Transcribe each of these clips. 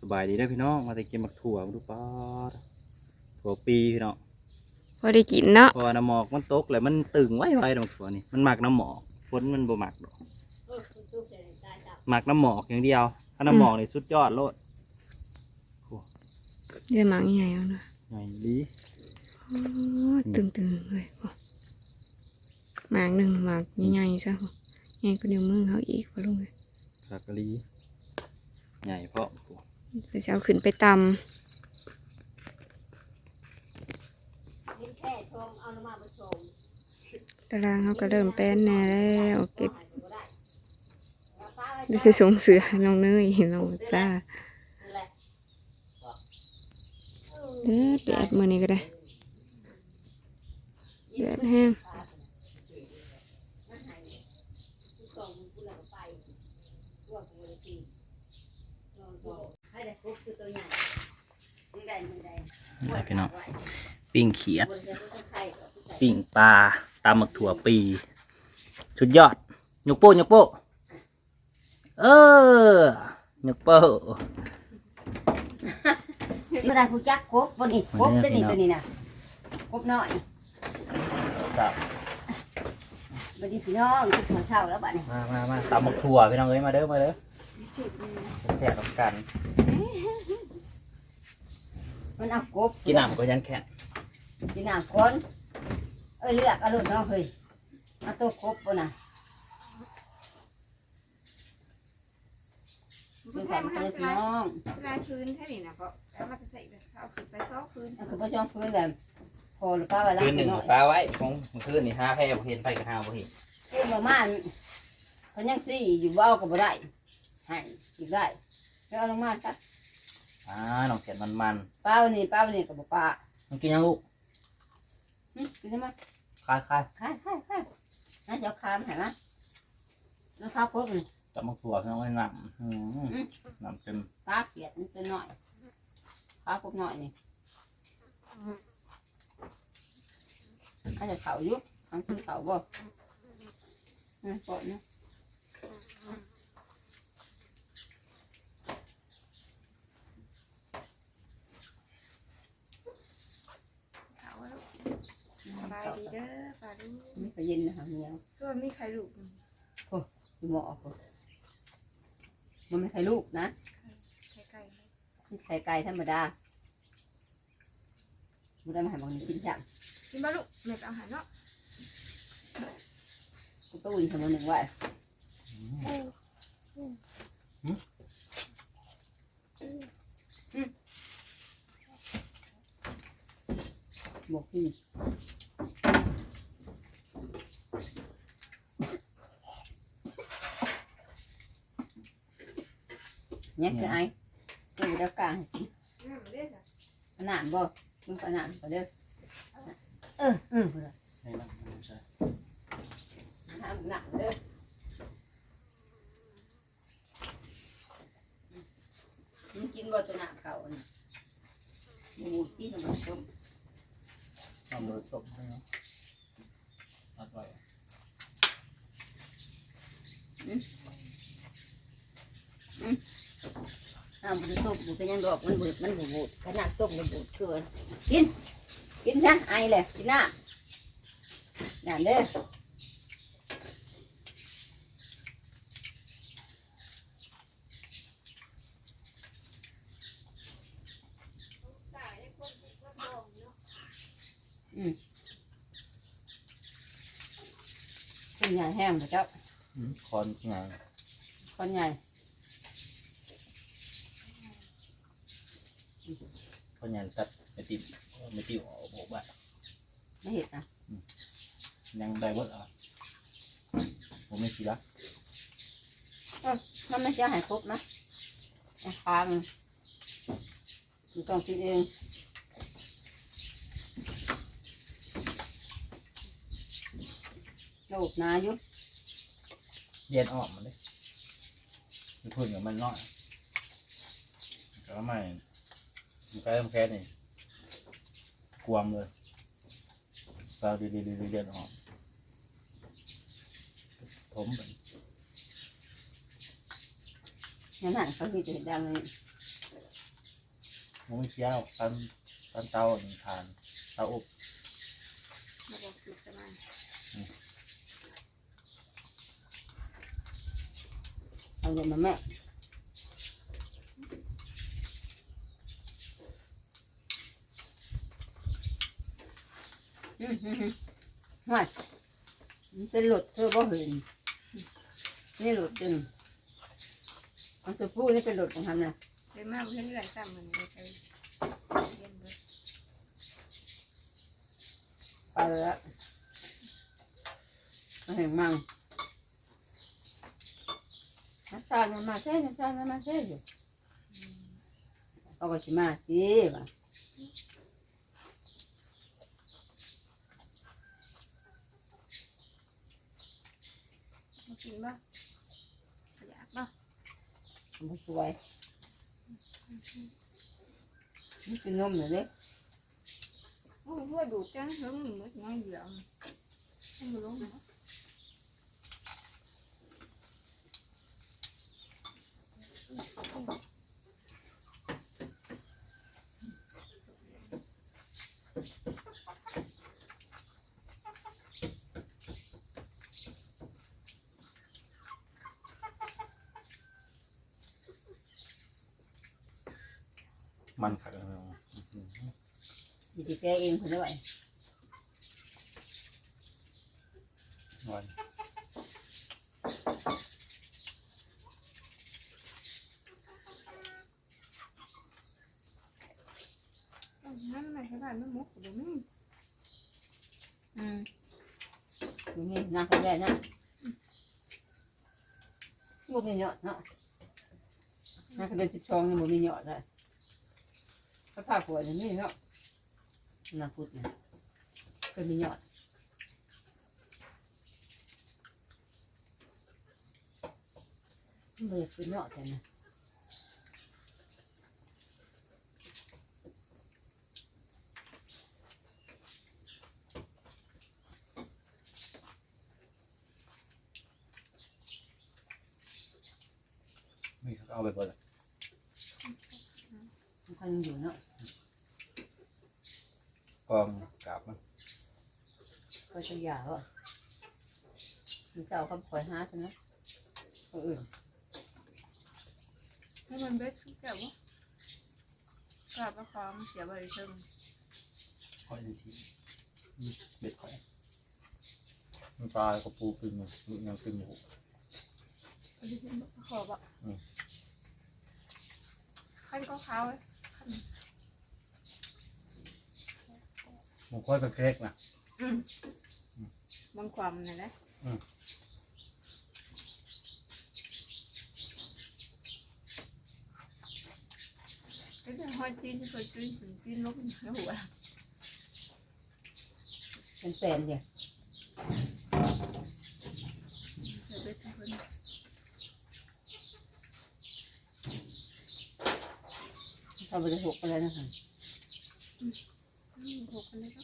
สบายดีเด้อพี่น้อง มาแต่กินมักถั่วมาดูป๊อดถั่วปีพี่น้องพอได้กินเนาะเพราะว่าน้ำหมอกมันตกแล้วมันตึงไว้ไว้ดอกถั่วนี่มันหมักน้ำหมอกฝนมันบ่หมักดอกหมักน้ำหมอกอย่างเดียวถ้าน้ำหมอกนี่สุดยอดโลดเดี๋ยวหมังใหญ่เอานะไงดีโอ้ยตึงๆเลยโอ้หมากหนึ่งหมากใหญ่ๆซะโอ้ใหญ่กว่านิ้วมือเขาอีกพอลุงเลยผักกะลีใหญ่เพราะ เดี๋ยวจะเอาขึ้นไปตำตารางเขาก็เริ่มแป้นแน่แล้วเก็บได้แล้วป้าเดี๋ยวจะสงเสือน้องเนยน้องจ้าคืออะไรเด็ดแดดมือนี้ก็ได้แดดแห้ง มันหายทุกกล่องมันกูแล้วก็ไปพวกกูเลยกินลองดู ให้ได้ครบคือตัวใหญ่ไม่ได้ไม่ได้นี่พี่น้องปิ้งเขียด บนจะต้องไข่ก็ใส่ปิ้งปลาตำหมักถั่วปีสุดยอดยกโป้ยกโป้เออยกโป้ไม่ได้กูจักครบบนนี้ครบมาตัวเด้อพี่นี้น้องตัวนี้นะครบน้อยสับบัดนี้พี่น้องทุกคนเช่าแล้วบัดนี้มามามาตำหมักถั่วพี่น้องเอ้ยมาเด้อมาเด้อแซ่บกับกัน มันเอากบกินน้ำก็ยันแข็งกินน้ำคนเอ้ยเลือกเอาลูกน้องเฮ้ยเอาตัวครบปุ่นน่ะคือใส่มาเลยพี่น้องลายพื้นแค่นี้นะเพราะแล้วมันจะใส่เอาขึ้นไปซอกพื้นเอาคือพ่อช่องพื้นแบบพอหรือเปล่าว่าล้าคืงนหนึ่งน้อยปลาไว้ของเมื่อคืนนี่ห้าแพร่บ่เห็นไปกับห้าบ่เห็นเอ้ยหมาม่านเพนยังซี่อยู่เบ้าก็บ่ได้ให้อีกได้แล้วเอาลงมาจัด อ่าน้องเขียนมันมันป้าวันนี้ป้าวันนี้กับป้าๆมันกินยังลูกหึกินได้ไหมคลายคลายขายขายขายน่าจะเอาคามเห็นไหมน้ำข้าวครบนี่ๆจับหมักถั่วพี่น้องไว้น้ำอืมน้ำเต็มป้าเกลียดมันตัวหน่อยข้าวครบหน่อยนี่อาจจะเขาอยู่ทำขึ้นเขาบ่นี่ปอดนะ เขาว่าสบายดีเด้อปลาลูก ไม่เคยเย็นนะหางเหนียวตัวมีใครลูกดูหมอออกก่อนมันไม่ใช่ลูกนะใครไก่นี่ไข่ไก่ธรรมดาบุได้มาให้บางทีกินจังกินบ้าลูกเม็ดอาหารเนาะกูก็อุ่นสมอหนึ่งไว้บอกพี่เนี่ยคือไอ้กูเดากลางขนาดบ่มึงขนาดก็เด้อเออเออให้น้ำมันใช่หนักหนักเด้อมึงกิน บ่ตัวหนักเก่าน่ะมึงกินมันต้มน้ำมันตบให้เนาะอร่อย น้ำมันต้มบุเป็นยังดอกมันบูดมันบูดขนาดต้มมันบูดเกินกินกินซะไอเลยกินน้ำน้ำเด้อคนใหญ่แห้งพระเจ้าอืมคอนไงคนใหญ่ คอนยันตัดไม่ติดไม่ติวออกบอกว่าไม่เห็นนะยังได้เบิดอะผมไม่คิดละมันไม่ใช่หายครบนะไอ้คางมันต้องกินเองโลกนาอยู่เย็นออกมันเลยคือพึ่งกับมันน้อยแต่ว่าไม่ มันใกล้มันแค่นี่กวมเลยเราดีดีดีดีเย็นออกผมเป็นนั่นน่ะเขาคือจะเห็นดังเลยมันไม่เคี้ยวตอนตอนเตาหนึ่งทานเตาอบมาบอกสุดสบายเอาเงินมาแม่ อืมอืมอืมว่ามันเป็นหลุดเธอบ่เห็นนี่หลุดจริงอันตัวผู้นี่เป็นหลุดของทำนะเลยมากเพื่อนที่ไหนซ้ำมันเลยไปเรียนเบิดไปแล้วมาเห็นมั่งน้ำตาลมันมาเท่น้ำตาลมันมาเท่อยู่เอาไปชิมาสิว่ มากินบ่อยากบ่มันสวยนี่กินนมเหรอเนี่ยโอ้ยว่าดูจังเพิ่งมืดน้อยเดียวให้มันลงนะ มันขัดเอออยู่ที่แกเองคนละไหววันนั่นไม่ใช่บ้านไม่มุกหรือไม่อืมอยู่นี่นั่งคนแรกนะบุมีเหยอดเนาะนั่งคนเดินสิบสองนี่บุมีเหยอดเลย ถ้าผ้าผัวอย่างนี้เนาะนั่งพุดเนี่ยก็มีเหยอดเบื่อคือเหยอดแต่นะไม่เอาไปเปิดเลย มันพันอยู่เนาะกองกราบมันก็จะหย่าว่ะมันจะเอาคำคอยหาใช่ไหมคนอื่นให้มันเบ็ดเจ็บวะกลับมาความเสียบริสุทธิ์คอยดีทีเบ็ดคอยมันปลากระปูกินอยู่ยังกินอยู่ขอบอะขั้นก็เขาเลย มันค่อยเป็นเค้กนะบางความนั่นแหละไอ้เรื่องหอยจีนที่เคยจีนถึงจีนลบในหัวเป็นแฟนเนี่ยเสียเบ็ดทุกคน เขาไปจะหกอะไรนะคะหกคนเลยก็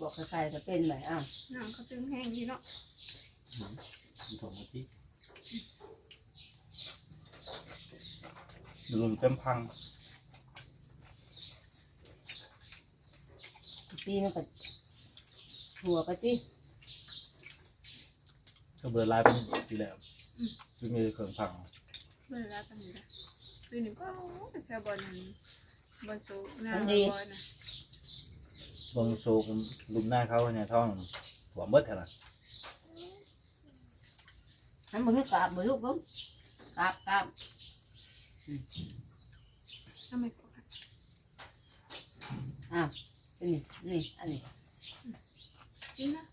บอกใครๆก็เป็นไหมอ้าวน้ำเขาตึงแห้งดีเนาะมีถงมาที่ลุมเต็มพัง ปีนึงก็หัวก็จี ก็เบิร์ลายเป็นทีแล้วคือมีเครื่องพังเวลาตั้งอยู่นะคือหนึ่งก็แค่บอลบอลสูงหน้าบอลนะบงโซกลุมหน้าเขาเนี่ยท้องหัวเบิดเท่าไหร่ hắn mới biết cạp mới lúc đúng cạp cạp ทำไม à cái này cái này ăn này จริงนะ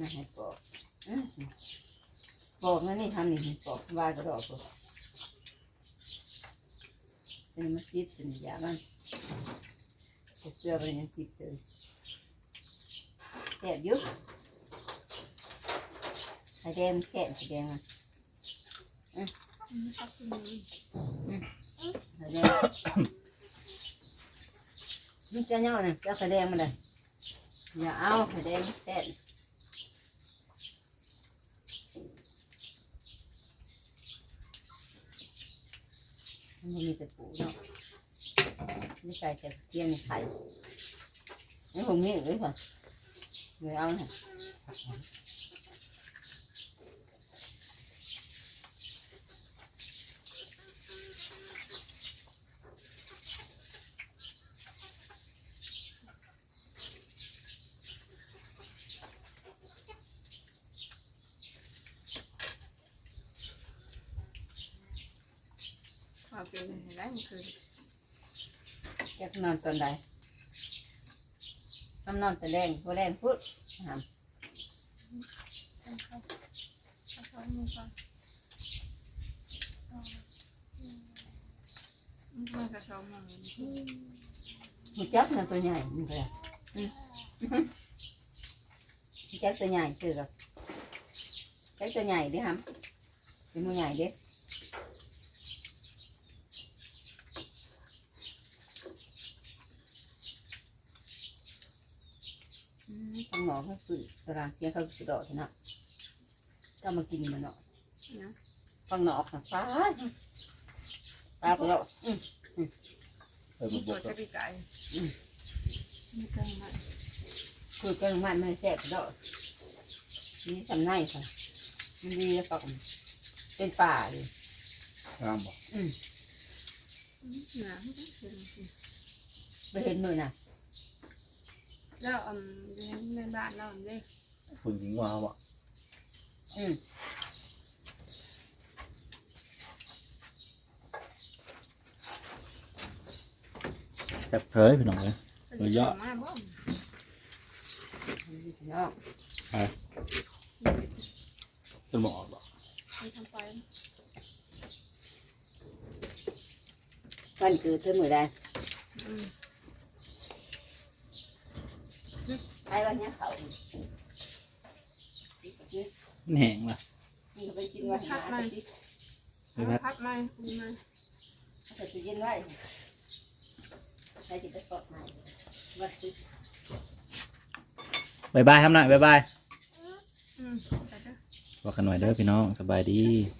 นั่นให้ปอกปอกนั่นนี่ทำนี่ปอกว่ายกระดอกปอกเป็นมาคิดเป็นยามันเสื้อไปยังคิดเลยแสบยุบไอแดงแก่สีแดงอะไอแดงนี่จะเน่าเนี่ยจะไอแดงมาเลยอย่าเอาไอแดงแก่ มันบ่มีแต่ปูเนาะนี่ใส่แต่เทียนไข่ไอ้ผมนี่เลยค่ะเลยเอาเนี่ย เอาเป็น ได้มันคือแกนอนตอนใดทำนอนแต่แรงพอแรงพุดหามมันกระชอมันมันจับเงินตัวใหญ่มันก็ได้อืมมันจับตัวใหญ่คือกับจับตัวใหญ่ดิฮัมเป็นมือใหญ่ดิอืมทาง หมอเขาคือตารางเสียงเขาคือดอกเนาะก็มากินมันเนาะฟังหนอกนะฟ้าปลาไปแล้วอืมเออมัมันนบปวกดจะปีไก่อืมไม่เกินมันคือแกงมันไม่แซ่บดอกนี่ทำไงค่ะมันดีแล้วก็เป็นป่าเลยงามบอกหนาไปเห็นมือน่ะ แล้วอืมในบ้านเราเนี่ยคุณหญิงว่าบอกอืมแซ่บเผยพี่น้องเลยเยอะมากบ่นี่สิเนาะจนบอกออกบอกไปทำไปวันเกิดเธอมือใดอืม ไอ้วันเนี้ยเขานี่มันแห้งล่ะนี่ก็ไปกินวันหาไปดิไม่พัดพัดไหมคุยไหมเขาจะกินไว้ใครจะไปสดใหม่วัดสิบายบายครับหน่อยบายบายอืมไปเด้อบอกกันหน่อยเด้อพี่น้องสบายดีส